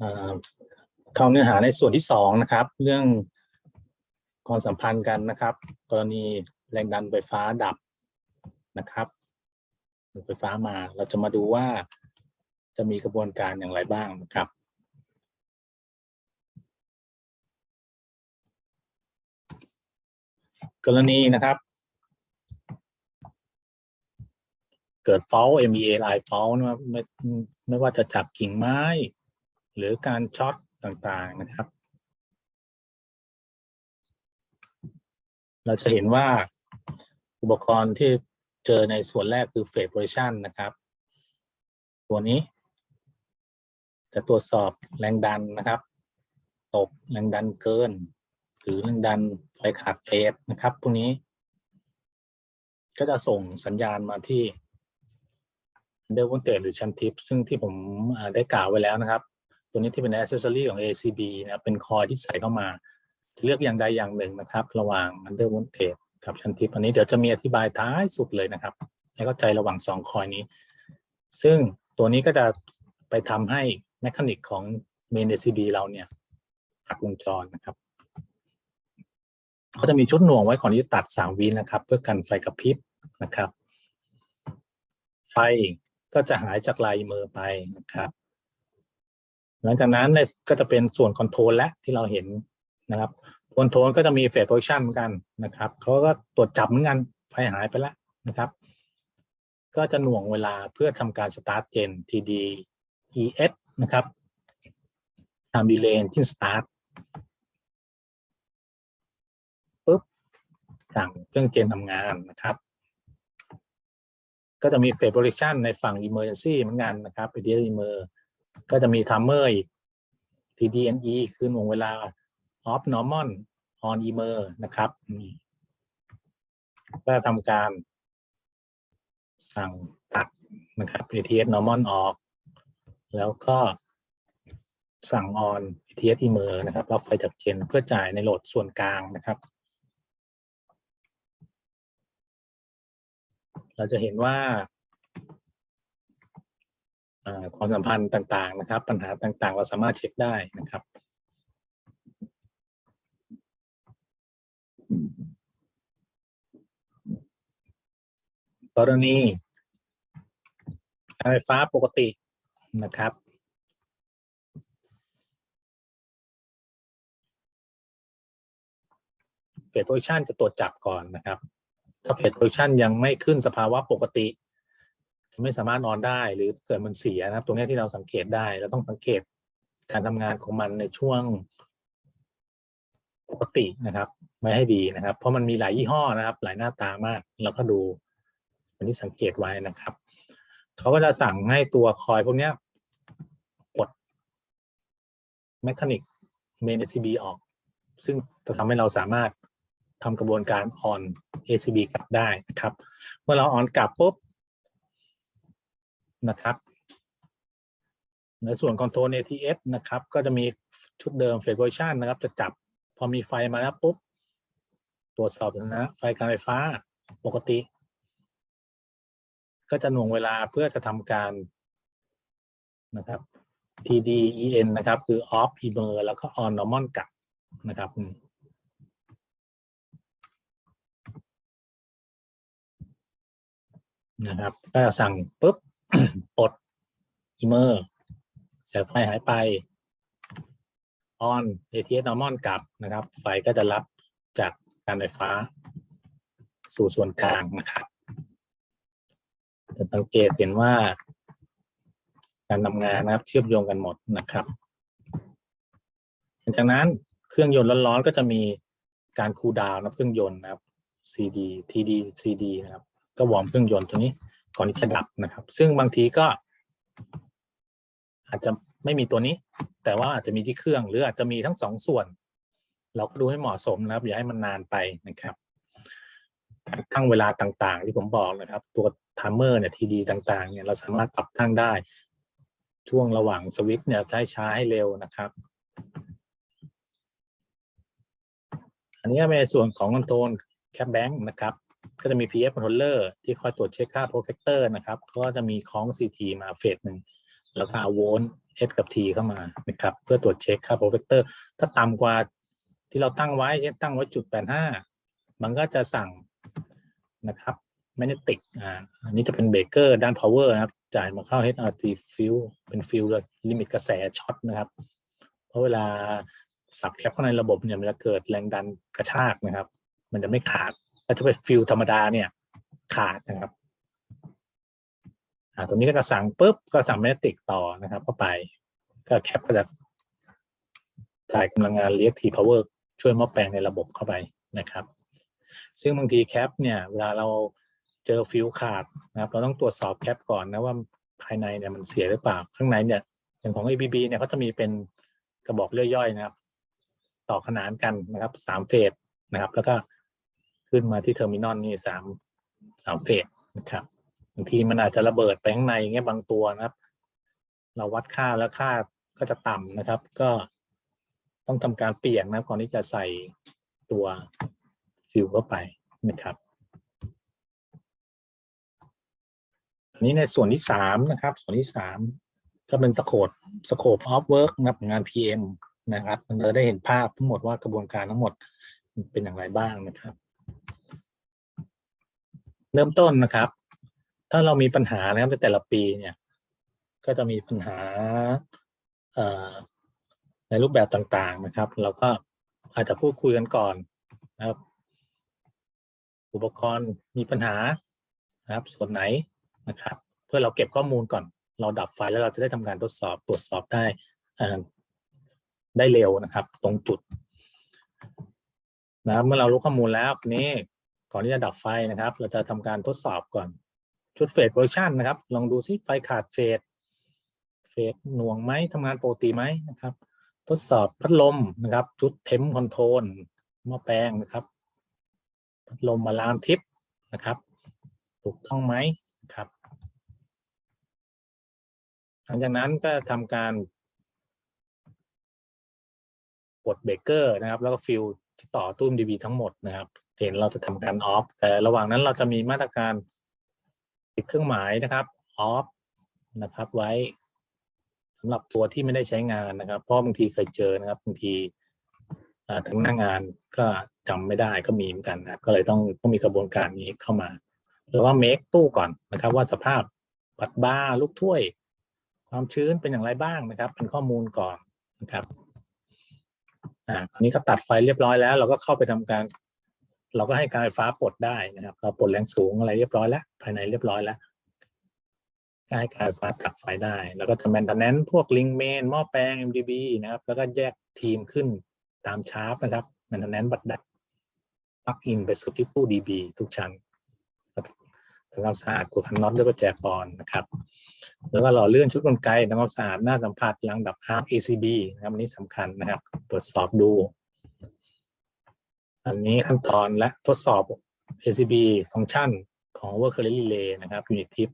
อ่าเข้าเนื้อหาในส่วนที่สองนะครับ เรื่องความสัมพันธ์กันนะครับ กรณีแรงดันไฟฟ้าดับนะครับไฟฟ้ามาเราจะมาดูว่าจะมีกระบวนการอย่างไรบ้างนะครับกรณีนะครับ เกิด fault MEA line fault นะไม่ไม่ว่าจะจากกิ่งไม้ หรือการช็อตต่างๆนะครับ เราจะเห็นว่าอุปกรณ์ที่เจอในส่วนแรกคือ phase position นะครับ ตัวนี้ จะตรวจสอบแรงดันนะครับ ตกแรงดันเกิน หรือแรงดันไฟขาดเฟสนะครับพวกนี้ ก็จะส่งสัญญาณมาที่เดลว o นเตหรือชันทิปซึ่งที่ผมได้กล่าวไว้แล้วนะครับ ตัวนี้ที่เป็น accessory ของ ACB นะครับเป็นคอยที่ใส่เข้ามาเลือกอย่างใดอย่างหนึ่งนะครับ ระหว่าง under voltage กับชันทิปอันนี้เดี๋ยวจะมีอธิบายท้ายสุดเลยนะครับ ให้เข้าใจระหว่างสองคอยนี้ ซึ่งตัวนี้ก็จะไปทำให้แมคานิกของ main ACB เราเนี่ยหักวงจรนะครับเขาจะมีชุดหน่วงไว้ก่อนที่จะตัด 3 วินะครับ เพื่อกันไฟกระพริบนะครับ ไฟก็จะหายจากลายมือไปนะครับ หลังจากนั้นก็จะเป็นส่วนคอนโทรลและที่เราเห็นนะครับคอนโทรลก็จะมีเฟสโพซิชั่นเหมือนกันนะครับเขาก็ตรวจจับเหมือนกันไฟหายไปแล้วนะครับ ก็จะหน่วงเวลาเพื่อทำการสตาร์ทเจน TD ES นะครับตามดีเลย์ที่สตาร์ทปุ๊บสั่งเครื่องเจนทำงานนะครับ ก็จะมีเฟสโพซิชั่นในฝั่ง Emergency เหมือนกันนะครับ i d e a Emer ก็จะมี Timer อีก TDNE คือหน่วงเวลา Off Normal On Emer นะครับนี่ก็ทำการสั่งตัดนะครับ ATS Normal ออก แล้วก็สั่ง On ATS Emer นะครับรับไฟจากเจนเพื่อจ่ายในโหลดส่วนกลางนะครับ เราจะเห็นว่า ความสัมพันธ์ต่างๆนะครับ ปัญหาต่างๆ เราสามารถเช็คได้นะครับกรณีไฟฟ้าปกตินะครับ เฟสโพซิชันจะตรวจจับก่อนนะครับ ถ้าเฟสโพซิชันยังไม่ขึ้นสภาวะปกติ ไม่สามารถนอนได้หรือเกิดมันเสียนะครับ ตรงนี้ที่เราสังเกตได้เราต้องสังเกตการทำงานของมันในช่วงปกตินะครับ ไม่ให้ดีนะครับ เพราะมันมีหลายยี่ห้อนะครับ หลายหน้าตามากเราก็ดูอันนี้สังเกตไว้นะครับเขาก็จะสั่งให้ตัวคอยพวกนี้กดแมคานิกเมน ACB ออก ซึ่งจะทำให้เราสามารถทำกระบวนการ on ACB กลับได้นะครับ เมื่อเรา on กลับปุ๊บ นะครับในส่วน control ATS นะครับ ก็จะมีชุดเดิม phase position นะครับ จะจับพอมีไฟมาแล้วปุ๊บ ตรวจสอบนะไฟการไฟฟ้าปกติ ก็จะหน่วงเวลาเพื่อจะทำการนะครับ TDEN นะครับ คือ off emer แล้วก็ on normal กลับนะครับนะครับ ก็สั่งปุ๊บ ปลด emer แสงไฟหายไป on ATS normal กลับนะครับ ไฟก็จะรับจากการไฟฟ้า สู่ส่วนกลางนะครับจะสังเกตเห็นว่า การทำงานนะครับเชื่อมโยงกันหมดนะครับหลังจากนั้นเครื่องยนต์ร้อนๆก็จะมีการคูลดาวน์นะเครื่องยนต์นะครับ CD TD CD นะครับ ก็วอร์มเครื่องยนต์ตัวนี้ ก่อนที่จะดับนะครับ ซึ่งบางทีก็ อาจจะไม่มีตัวนี้ แต่ว่าอาจจะมีที่เครื่องหรืออาจจะมีทั้งสองส่วน เราก็ดูให้เหมาะสมนะครับ อย่าให้มันนานไปนะครับตั้งเวลาต่างๆ ที่ผมบอกนะครับ ตัวไทม์เมอร์เนี่ยทีดีต่างๆเนี่ยเราสามารถปรับตั้งได้ ช่วงระหว่างสวิตช์เนี่ยใช้ช้าให้เร็วนะครับ อันนี้เป็นส่วนของคอนโทรลแคปแบงค์นะครับ ก็จะมี PF controller ที่คอยตรวจเช็คค่า perfector นะครับ ก็จะมีคล้อง CT มาเฟสหนึ่ง แล้วก็เอาโวลต์ S กับ T เข้ามานะครับ เพื่อตรวจเช็คค่าโปรเฟกเตอร์ถ้าต่ำกว่าที่เราตั้งไว้เช่นตั้งไว้จุดแปดห้ามันก็จะสั่งนะครับแมกเนติกอ่าอันนี้จะเป็นเบรกเกอร์ด้าน power นะครับ จ่ายมาเข้า HRT field เป็นฟิลเลยลิมิตกระแสช็อตนะครับ เพราะเวลาสับแคปเข้าในระบบเนี่ยมันจะเกิดแรงดันกระชากนะครับ มันจะไม่ขาด ถ้าจะเป็นฟิลธรรมดาเนี่ยขาดนะครับอ่าตรงนี้ก็จะสั่งปุ๊บก็สั่งแมกเนติกต่อนะครับ เข้าไป ก็แคปก็จะจ่ายกำลังงาน reactive power ช่วยหม้อแปลงในระบบเข้าไปนะครับ ซึ่งบางทีแคปเนี่ยเวลาเราเจอฟิวขาดนะครับ เราต้องตรวจสอบแคปก่อนนะว่าภายในเนี่ยมันเสียหรือเปล่า ข้างในเนี่ยอย่างของ ABB เนี่ยเขาจะมีเป็นกระบอกเลื่อยย่อยนะครับ ต่อขนานกันนะครับสามเฟสนะครับ แล้วก็ ขึ้นมาที่เทอร์มินอลนี่สามสามเฟสนะครับบางทีมันอาจจะระเบิดไปข้างในอย่างเงี้ยบางตัวนะครับ เราวัดค่าแล้วค่าก็จะต่ำนะครับ ก็ต้องทำการเปลี่ยนนะครับก่อนที่จะใส่ตัวฟิวเข้าไปนะครับอันนี้ในส่วนที่สามนะครับ ส่วนที่สามก็เป็นสโคปสโคปออฟเวิร์กนะครับงาน PM นะครับมันจะได้เห็นภาพทั้งหมดว่ากระบวนการทั้งหมดเป็นอย่างไรบ้างนะครับ เริ่มต้นนะครับ ถ้าเรามีปัญหานะครับในแต่ละปีเนี่ย ก็จะมีปัญหาในรูปแบบต่างๆนะครับ เราก็อาจจะพูดคุยกันก่อนนะครับ อุปกรณ์มีปัญหานะครับ ส่วนไหนนะครับ เพื่อเราเก็บข้อมูลก่อน เราดับไฟแล้วเราจะได้ทำการทดสอบตรวจสอบได้ได้เร็วนะครับ ตรงจุด นะครับเมื่อเรารู้ข้อมูลแล้วนี้ก่อนที่จะดับไฟนะครับ เราจะทำการทดสอบก่อนชุดเฟสโพซิชันนะครับ ลองดูซิไฟขาดเฟสเฟสหน่วงไหมทำงานปกติไหมนะครับ ทดสอบพัดลมนะครับ ชุดเทมคอนโทรลหม้อแปลงนะครับพัดลมอะลามทิปนะครับ ถูกต้องไหมครับ หลังจากนั้นก็ทำการกดเบรกเกอร์นะครับ แล้วก็ฟิล ต่อตู้มดีบีทั้งหมดนะครับ เห็นเราจะทำการออฟแต่ระหว่างนั้นเราจะมีมาตรการติดเครื่องหมายนะครับออฟนะครับ ไว้สำหรับตัวที่ไม่ได้ใช้งานนะครับ เพราะบางทีเคยเจอนะครับบางทีทั้งหน้างานก็จำไม่ได้ก็มีเหมือนกันนะครับ ก็เลยต้องต้องมีกระบวนการนี้เข้ามาแล้วว่าเมคตู้ก่อนนะครับ ว่าสภาพปัดบ้าลูกถ้วย ความชื้นเป็นอย่างไรบ้างนะครับ เป็นข้อมูลก่อนนะครับ อ่าคราวนี้ก็ตัดไฟเรียบร้อยแล้ว เราก็เข้าไปทำการ เราก็ให้การไฟฟ้าปลดได้นะครับ เราปลดแรงสูงอะไรเรียบร้อยแล้ว ภายในเรียบร้อยแล้วก็ให้การไฟฟ้าตัดไฟได้ แล้วก็ทำแมนเทนแนนพวกลิงเมนหม้อแปลง MDB นะครับ แล้วก็แยกทีมขึ้นตามชาร์ปนะครับแมนเทนแนนบัตรดัดปลักอินไปสู่ที่ตู้ DB ทุกชั้นทำความสะอาดกดคันน็อตด้วยประแจปอนนะครับ แล้วก็หล่อเลื่อนชุดกลไกทำความสะอาดหน้าสัมผัสหลังดับฮาร์ ACB นะครับอันนี้สำคัญนะครับ ตรวจสอบดู อันนี้ขั้นตอนและทดสอบ ACB ฟังก์ชันของ Overcurrent Relay นะครับ Unit Tip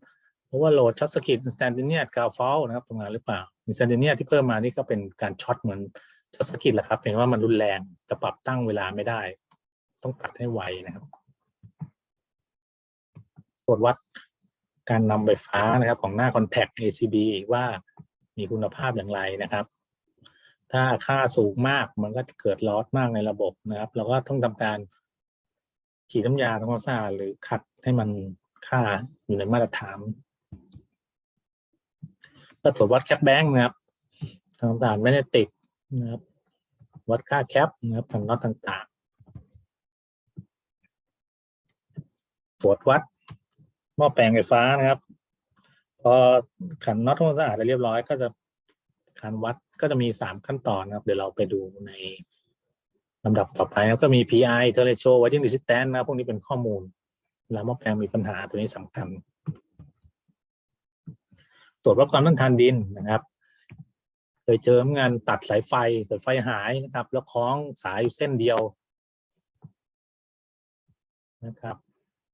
เพราะว่าโหลดช็อตสกิ t อินสแตนติเนียกาฟอลนะครับทำงานหรือเปล่าอินสแตนติเนียที่เพิ่มมานี่ก็เป็นการช็อตเหมือนช็อตสกิ t แหละครับเห็นว่ามันรุนแรงจะปรับตั้งเวลาไม่ได้ ต้องตัดให้ไวนะครับตรวจวัด การนำไฟฟ้านะครับของหน้า Contact ACB ว่ามีคุณภาพอย่างไรนะครับ ถ้าค่าสูงมากมันก็จะเกิดลอสมากในระบบนะครับ เราก็ต้องทำการฉีดน้ำยาทำความสะอาดหรือขัดให้มันค่าอยู่ในมาตรฐานก็ตรวจวัดแคปแบงค์นะครับทำต่างไม่ได้ติดนะครับ วัดค่าแคปนะครับทำน็อตต่างๆ ตรวจวัด หม้อแปลงไฟฟ้านะครับ พอขันน็อตทำความสะอาดเรียบร้อย ก็จะการวัดก็จะมีสามขั้นตอนนะครับ เดี๋ยวเราไปดูในลำดับต่อไปแล้วก็มี PI t e r r a t i o Writing Resistance นะครับพวกนี้เป็นข้อมูลเวลาหม้อแปลงมีปัญหาตัวนี้สำคัญ ตรวจวัดความต้านทานดินนะครับเคยเจองานตัดสายไฟสายไฟหายนะครับ แล้วคล้องสายอยู่เส้นเดียวนะครับ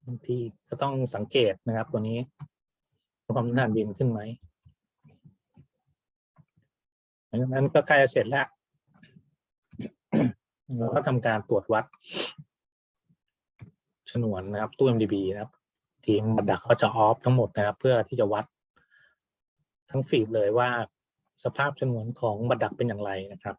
บางทีก็ต้องสังเกตนะครับตัวนี้ความต้านทานดินขึ้นไหมหลังจากนั้นก็ใกล้จะเสร็จแล้วเราก็ทำการตรวจวัดฉนวนนะครับ ตู้ MDB นะครับ ทีมบัตรดักเขาจะออฟทั้งหมดนะครับ เพื่อที่จะวัดทั้งฟีดเลยว่าสภาพชนวนของบัตรดักเป็นอย่างไรนะครับ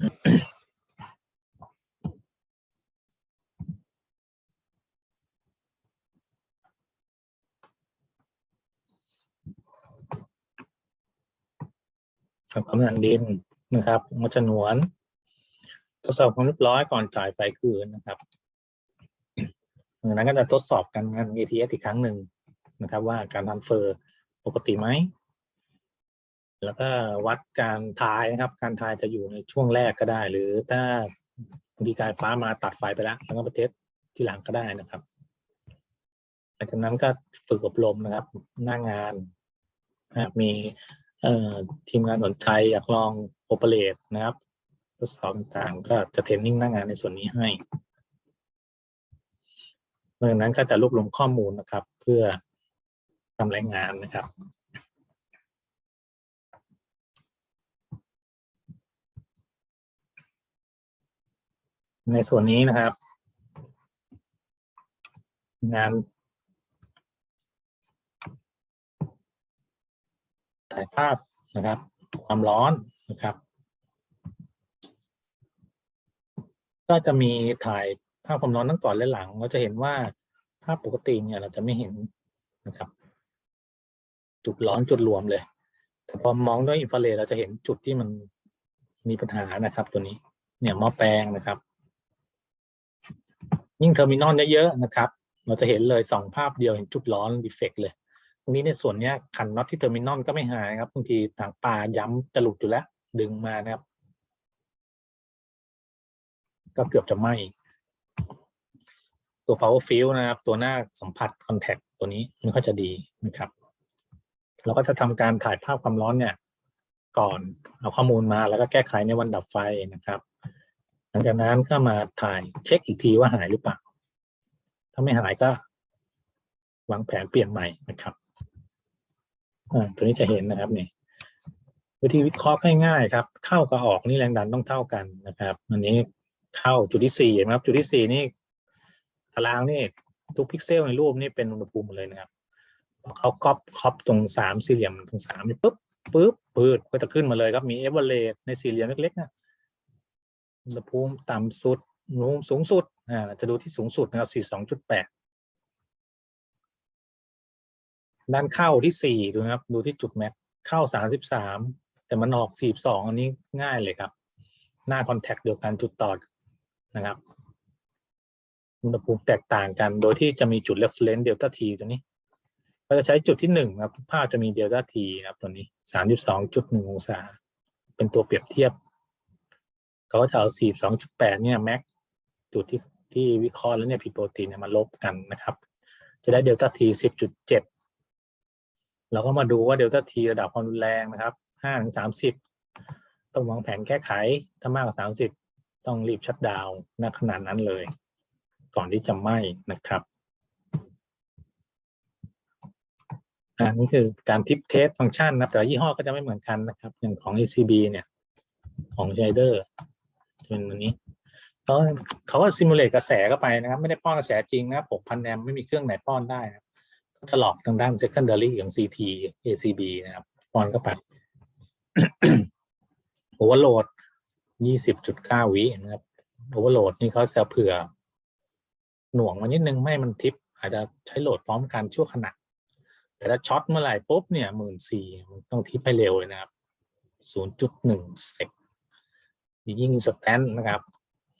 ทำความสะอาดินนะครับงดฉนวนทดสอบความเรียบร้อยก่อนจ่ายไฟคืนนะครับจากนั้นก็จะทดสอบการงาน ATS อีกครั้งหนึ่งนะครับ ว่าการทำเฟอร์ปกติไหม แล้วก็วัดการทายนะครับ การทายจะอยู่ในช่วงแรกก็ได้ หรือถ้าบางทีการฟ้ามาตัดไฟไปแล้วแล้วก็ไปเทสที่หลังก็ได้นะครับหลังจากนั้นก็ฝึกอบรมนะครับ หน้างงานนะครับมีทีมงานสนใจอยากลองโอเปเรตนะครับทดสอบต่างๆก็จะเทรนนิ่งหน้างานในส่วนนี้ให้เมื่อนั้นก็จะรวบรวมข้อมูลนะครับ เพื่อทำรายงานนะครับ ในส่วนนี้นะครับ งานถ่ายภาพนะครับ ความร้อนนะครับ ก็จะมีถ่ายภาพความร้อนทั้งก่อนและหลัง เราจะเห็นว่าภาพปกติเนี่ย เราจะไม่เห็นนะครับ จุดร้อนจุดรวมเลย แต่พอมองด้วยอินฟราเรดเราจะเห็นจุดที่มันมีปัญหานะครับ ตัวนี้ เนี่ยหม้อแปลงนะครับ ยิ่งเทอร์มินอลเยอะๆนะครับ เราจะเห็นเลยสองภาพเดียวเห็นจุดร้อนดีเฟกเลย ตรงนี้ในส่วนเนี้ยคันน็อตที่เทอร์มินอลก็ไม่หายครับบางทีต่างปลาย้ำจะหลุดอยู่แล้ว ดึงมานะครับ ก็เกือบจะไหมตัว power fill นะครับ ตัวหน้าสัมผัส contact ตัวนี้มันก็จะดีนะครับ เราก็จะทำการถ่ายภาพความร้อนเนี่ย ก่อนเอาข้อมูลมาแล้วก็แก้ไขในวันดับไฟนะครับ หลังจากนั้นก็มาถ่ายเช็คอีกทีว่าหายหรือเปล่า ถ้าไม่หายก็วางแผนเปลี่ยนใหม่นะครับอ่าตัวนี้จะเห็นนะครับนี่วิธีวิเคราะห์ง่ายๆครับ เข้ากับออกนี่แรงดันต้องเท่ากันนะครับ อันนี้เข้าจุดที่สี่เห็นไหมครับ จุดที่สี่นี่ตารางนี่ทุกพิกเซลในรูปนี่เป็นอุณหภูมิหมดเลยนะครับเขาก๊อปครอบตรงสามสี่เหลี่ยมตรงสามนี่ปุ๊บปุ๊บปืดก็จะขึ้นมาเลยครับมีเอเวอเรสในสี่เหลี่ยมเล็กๆนะ อุณหภูมิต่ำสุดอุณหภูมิสูงสุดอ่าจะดูที่สูงสุดนะครับสี่สองจุดแปดด้านเข้าที่สี่ดูนะครับ ดูที่จุดแม็กเข้าสามสิบสามแต่มันออกสี่สองอันนี้ง่ายเลยครับ หน้าคอนแทคเดียวกันจุดต่อนะครับอุณหภูมิแตกต่างกัน โดยที่จะมีจุด reference เดลต้าทีตัวนี้ เราจะใช้จุดที่หนึ่งครับภาพจะมีเดลต้าทีครับตัวนี้สามสิบสองจุดหนึ่งองศา เป็นตัวเปรียบเทียบ เขาก็จะเอาสี่สองจุดแปดเนี่ยแม็กจุดที่ที่วิเคราะห์แล้วเนี่ยผิดปกติเนี่ยมาลบกันนะครับ จะได้เดลต้าทีสิบจุดเจ็ดเราก็มาดูว่าเดลต้าทีระดับความรุนแรงนะครับห้าถึงสามสิบต้องวางแผนแก้ไข ถ้ามากกว่าสามสิบต้องรีบชัดดาวน์ณขนาดนั้นเลย ก่อนที่จะไหม้นะครับอันนี้คือการทิปเทสฟังก์ชันนะแต่ยี่ห้อก็จะไม่เหมือนกันนะครับ อย่างของ ACB เนี่ย ของ s เป็นอันนี้เขาเขาก็ซิมูเลตกระแสเข้าไปนะครับ ไม่ได้ป้อนกระแสจริงนะครับ6,000แอมไม่มีเครื่องไหนป้อนได้นะก็หลอกทางด้าน secondary อย่าง CT ACB นะครับ ป้อนเข้าไปโอเวอร์โหลด20.9วินะครับโอเวอร์โหลดนี่เขาจะเผื่อ หน่วงมานิดนึงไม่ให้มันทิป อาจจะใช้โหลดพร้อมกันชั่วขณะแต่ถ้าช็อตเมื่อไหร่ปุ๊บเนี่ยหมื่นสี่ต้องทิปให้เร็วเลยนะครับ0.1เซก ยิ่งสแตนนะครับ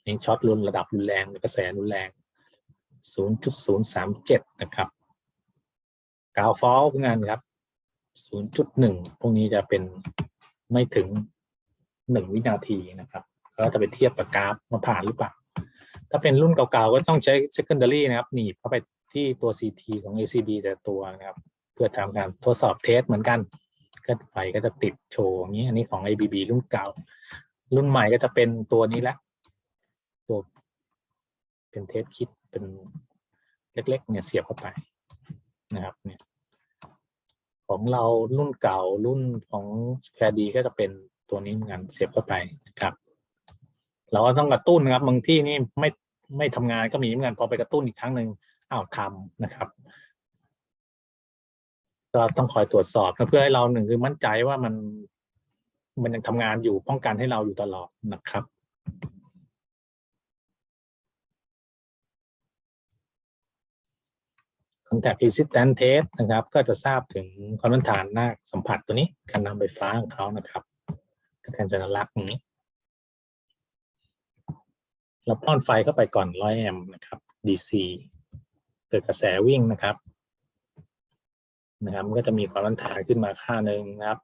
นี่ช็อตรุนระดับรุนแรงกระแสรุนแรง 0.037 นะครับกาวฟอลงานครับ 0.1 พวกนี้จะเป็นไม่ถึง 1 วินาทีนะครับ ก็จะไปเทียบกับกราฟมาผ่านหรือเปล่า ถ้าเป็นรุ่นเก่าๆ ก็ต้องใช้ secondary นะครับ หนีบเข้าไปที่ตัว CT ของ ACB แต่ตัวนะครับ เพื่อทำการทดสอบเทสเหมือนกันก็ไฟก็จะติดโชว์อย่างนี้ อันนี้ของ ABB รุ่นเก่า รุ่นใหม่ก็จะเป็นตัวนี้แหละตัวเป็นเทสคิดเป็นเล็ก ๆ เนี่ยเสียบเข้าไปนะครับเนี่ยของเรารุ่นเก่ารุ่นของแคดีก็จะเป็นตัวนี้เหมือนกันเสียบเข้าไปนะครับ เราก็ต้องกระตุ้นนะครับบางที่นี่ไม่ไม่ทำงานก็มีเหมือนกันพอไปกระตุ้นอีกครั้งหนึ่งอ้าวทำนะครับก็ต้องคอยตรวจสอบเพื่อให้เราหนึ่งคือมั่นใจว่ามัน มันยังทำงานอยู่ป้องกันให้เราอยู่ตลอดนะครับ contact resistance test นะครับก็จะทราบถึงความต้านทานหน้าสัมผัสตัวนี้การนำไฟฟ้าของเขานะครับก็แทนสัญลักษณ์นี้เราป้อนไฟเข้าไปก่อน 100 แอมป์นะครับ DC เกิดกระแสวิ่งนะครับนะครับมันก็จะมีความต้านทานขึ้นมาค่าหนึ่งนะครับ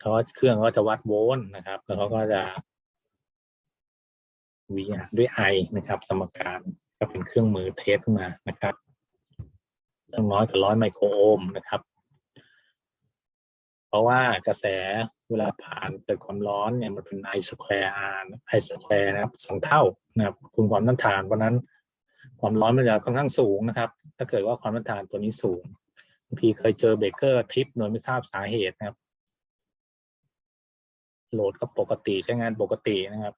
เขาเครื่องก็จะวัดโวลต์นะครับ แล้วเขาก็จะวีด้วยไอนะครับ สมการก็เป็นเครื่องมือเทสขึ้นมานะครับต้องน้อยกว่าร้อยไมโครโอห์มนะครับ เพราะว่ากระแสเวลาผ่านเกิดความร้อนเนี่ยมันเป็นไอสแควร์อาร์ไอสแควร์นะครับสองเท่านะครับคุณความต้านทานเพราะนั้นความร้อนมันจะค่อนข้างสูงนะครับ ถ้าเกิดว่าความต้านทานตัวนี้สูงบางทีเคยเจอเบเกอร์ทริปโดยไม่ทราบสาเหตุนะครับ โหลดก็ปกติใช้งานปกตินะครับ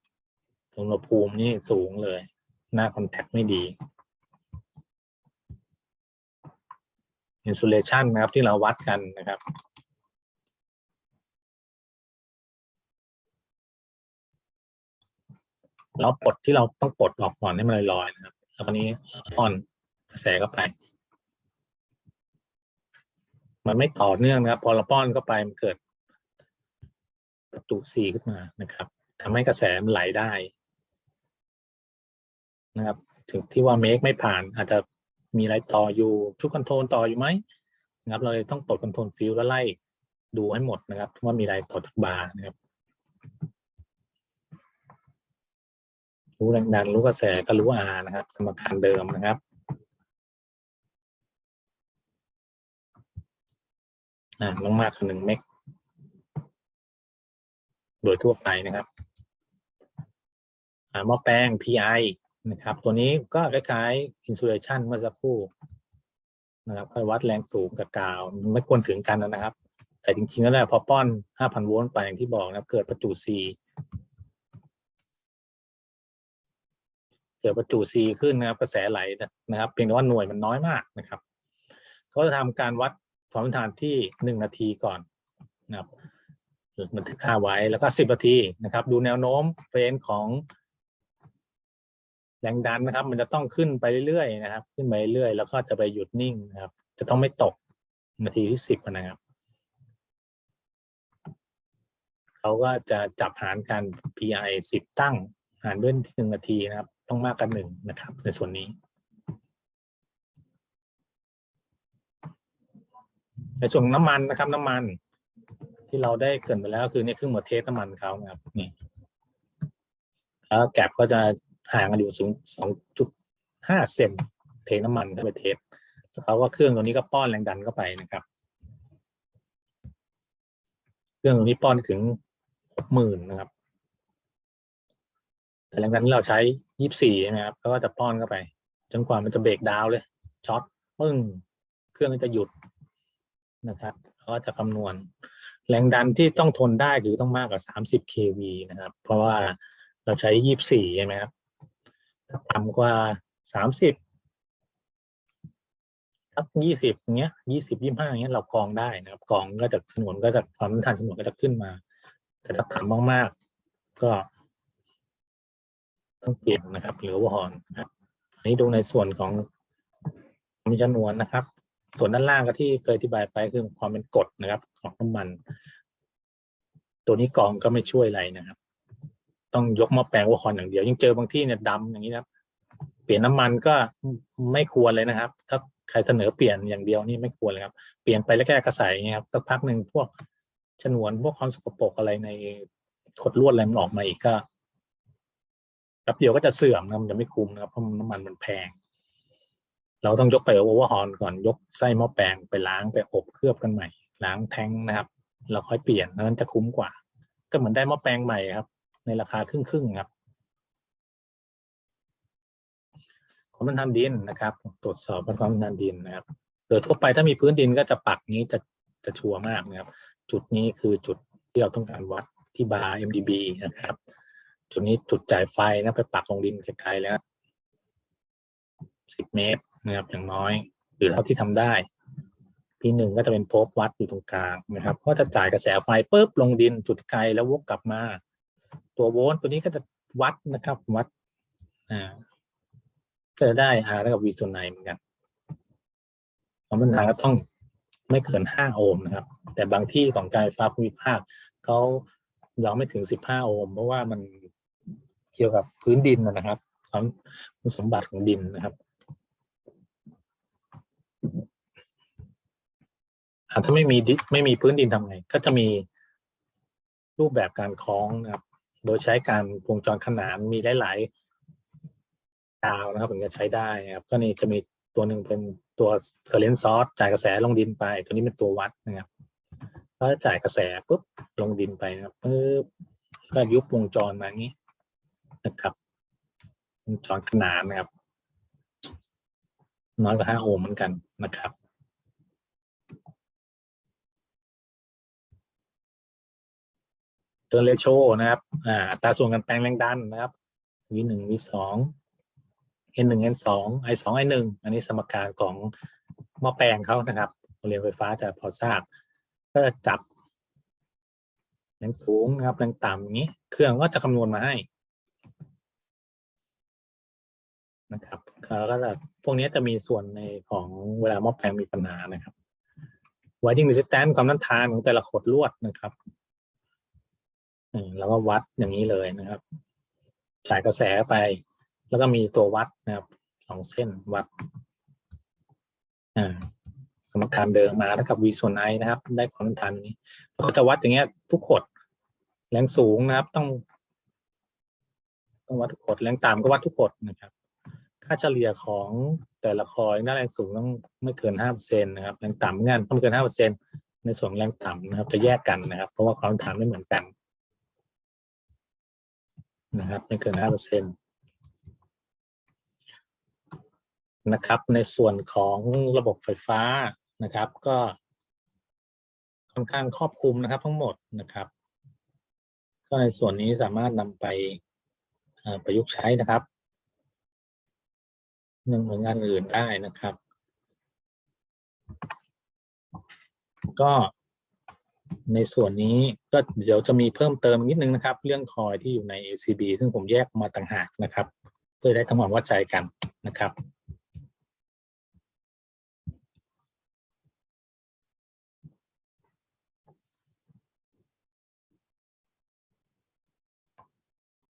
อุณหภูมินี่สูงเลย หน้าคอนแทคไม่ดีอินซูเลชันนะครับที่เราวัดกันนะครับ แล้วปลดที่เราต้องปลดออกก่อนให้มันลอยๆนะครับแล้วนนี้อ่อนกระแสเข้าไป มันไม่ต่อเนื่องนะครับ พอเราป้อนเข้าไปมันเกิด ประตูซีขึ้นมานะครับทำให้กระแสมันไหลได้นะครับ ถึงที่ว่าเมคไม่ผ่าน อาจจะมีอะไรต่ออยู่ชุดคอนโทรลต่ออยู่ไหมนะครับ เราเลยต้องปลดคอนโทรลฟิลแล้วไล่ดูให้หมดนะครับ ว่ามีอะไรต่อจากบาร์นะครับ รู้แรงดันรู้กระแสก็รู้อานะครับ สมการเดิมนะครับอ่าลงมากกว่าหนึ่งเมก โดยทั่วไปนะครับหม้อแปลง PI นะครับ ตัวนี้ก็คล้ายๆ insulation เมื่อสักครู่นะครับก็วัดแรงสูงกับกาว ไม่ควรถึงกันนะครับ แต่จริงๆแล้วแหละพอป้อน 5,000 โวลต์ไปอย่างที่บอกนะครับเกิดประจุ C เกิดประจุ C ขึ้นนะครับ กระแสไหลนะครับ เพียงแต่ว่าหน่วยมันน้อยมากนะครับ เขาจะทำการวัดความต้านทานที่หนึ่งนาทีก่อนนะครับ บันทึกค่าไว้แล้วก็สิบนาทีนะครับ ดูแนวโน้มเฟรนของแรงดันนะครับ มันจะต้องขึ้นไปเรื่อยๆนะครับ ขึ้นไปเรื่อยๆแล้วก็จะไปหยุดนิ่งนะครับ จะต้องไม่ตกนาทีที่สิบนะครับเขาก็จะจับหารกัน PI สิบตั้งหารด้วยที่หนึ่งนาทีนะครับ ต้องมากกว่าหนึ่งนะครับ ในส่วนนี้ ในส่วนน้ำมันนะครับ น้ำมัน ที่เราได้เกินไปแล้วคือเนี่ยเครื่องมือเทสน้ำมันเขานะครับนี่แล้วแกลบก็จะห่างกันอยู่สูงสองจุดห้าเซนเทน้ำมันเข้าไปเทสแล้วเขาก็เครื่องตัวนี้ก็ป้อนแรงดันเข้าไปนะครับ เครื่องตัวนี้ป้อนถึงหกหมื่นนะครับแต่แรงดันที่เราใช้ยี่สี่นะครับก็จะป้อนเข้าไป จนกว่ามันจะเบรกดาวเลยช็อตปึ้ง เครื่องก็จะหยุดนะครับเขาก็จะคำนวณ แรงดันที่ต้องทนได้คือต้องมากกว่า 30 kV นะครับ เพราะว่าเราใช้ 24 ใช่ไหมครับถ้าต่ำกว่า 30สัก20อย่างเงี้ย20 25อย่างเงี้ยเรากรองได้นะครับกรองก็จะสนวนก็จะความต้านทานสนวนก็จะขึ้นมา แต่ถ้าต่ำมากๆ ก็ต้องเปลี่ยนนะครับ หรือว่าฮอนนะครับอันนี้ดูในส่วนของมีจำนวนนะครับ ส่วนด้านล่างก็ที่เคยอธิบายไปคือความเป็นกรดนะครับ ของน้ำมัน ตัวนี้กองก็ไม่ช่วยอะไรนะครับ ต้องยกหม้อแปลงวอฮอนอย่างเดียวยิ่งเจอบางที่เนี่ยดำอย่างนี้นะครับ เปลี่ยนน้ำมันก็ไม่ควรเลยนะครับ ถ้าใครเสนอเปลี่ยนอย่างเดียวนี่ไม่ควรเลยครับ เปลี่ยนไปแล้วแก้กระใสเงี้ยครับสักพักหนึ่งพวกฉนวนพวกความสกปรกอะไรในขดลวดอะไรมันออกมาอีกก็แป๊บเดียวก็จะเสื่อมนะมันจะไม่คุ้มนะครับเพราะน้ำมันมันแพง เราต้องยกไปโอเวอร์ฮอนก่อนยกไส้หม้อแปลงไปล้างไปอบเคลือบกันใหม่ ล้างแท้งนะครับ เราค่อยเปลี่ยนนั้นจะคุ้มกว่า ก็เหมือนได้หม้อแปลงใหม่ครับ ในราคาครึ่งครึ่งครับความต้านทานดินนะครับ ตรวจสอบความต้านทานดินนะครับ โดยทั่วไปถ้ามีพื้นดินก็จะปักนี้จะจะชัวร์มากนะครับ จุดนี้คือจุดที่เราต้องการวัดที่บาร์ MDB นะครับ จุดนี้จุดจ่ายไฟนะไปปักลงดินไกลๆแล้วสิบเมตรนะครับอย่างน้อย หรือเท่าที่ทำได้ พีหนึ่งก็จะเป็นโพบวัดอยู่ตรงกลางนะครับ ก็จะจ่ายกระแสไฟปุ๊บลงดินจุดไกลแล้ววกกลับมา ตัวโวลต์ตัวนี้ก็จะวัดนะครับ วัดอ่าก็จะได้ R เท่ากับ V ส่วนในเหมือนกันความต้านทานก็ต้องไม่เกิน 5 โอห์มนะครับ แต่บางที่ของการไฟฟ้าภูมิภาคเขายอมไม่ถึง 15 โอห์มเพราะว่ามันเกี่ยวกับพื้นดินนะนะครับความคุณสมบัติของดินนะครับ อะ ถ้าไม่มีดิไม่มีพื้นดินทำไง ก็จะมีรูปแบบการคล้องนะครับ โดยใช้การวงจรขนานมีหลายๆดาวนะครับถึงจะใช้ได้นะครับ ก็นี่จะมีตัวหนึ่งเป็นตัว current source จ่ายกระแสลงดินไป ตัวนี้เป็นตัววัดนะครับก็จ่ายกระแสปุ๊บลงดินไปนะครับปุ๊บก็ยุบวงจรมาอย่างนี้นะครับวงจรขนานนะครับ น้อยกว่าห้าโอห์มเหมือนกันนะครับ เทิร์นเรโชนะครับอ่าอัตราส่วนการแปลงแรงดันนะครับ v หนึ่ง v สอง n หนึ่ง n สอง i สอง i หนึ่งอันนี้สมการของหม้อแปลงเขานะครับโรงเรียนไฟฟ้าจะพอทราบ ก็จะจับแรงสูงนะครับแรงต่ำอย่างนี้ เครื่องก็จะคำนวณมาให้นะครับแล้วก็จะพวกนี้จะมีส่วนในของเวลาหม้อแปลงมีปัญหานะครับ winding resistance ความต้านทานของแต่ละขดลวดนะครับ แล้วก็วัดอย่างนี้เลยนะครับสายกระแสไป แล้วก็มีตัววัดนะครับสองเส้นวัดสมการเดิมมาเท่ากับ v ส่วน i นะครับ ได้ความต้านทานนี้เขาจะวัดอย่างเงี้ย ทุกขดแรงสูงนะครับ ต้องต้องวัดทุกขดแรงต่ำก็วัดทุกขดนะครับ ค่าเฉลี่ยของแต่ละคอยหน้าแรงสูงต้องไม่เกินห้าเปอร์เซ็นต์นะครับแรงต่ำงานต้องไม่เกินห้าเปอร์เซ็นต์ในส่วนแรงต่ำนะครับ จะแยกกันนะครับ เพราะว่าความต้านทานไม่เหมือนกัน นะครับไม่เกินห้าเปอร์เซ็นตนะครับ ในส่วนของระบบไฟฟ้านะครับ ก็ค่อนข้างครอบคลุมนะครับทั้งหมดนะครับ ก็ในส่วนนี้สามารถนำไปประยุกต์ใช้นะครับหนึ่งหน่วยงานอื่นได้นะครับ ก็ ในส่วนนี้ก็เดี๋ยวจะมีเพิ่มเติมนิดนึงนะครับ เรื่องคอยที่อยู่ใน ACB ซึ่งผมแยกมาต่างหากนะครับ เพื่อได้ทำความเข้าใจกันนะครับ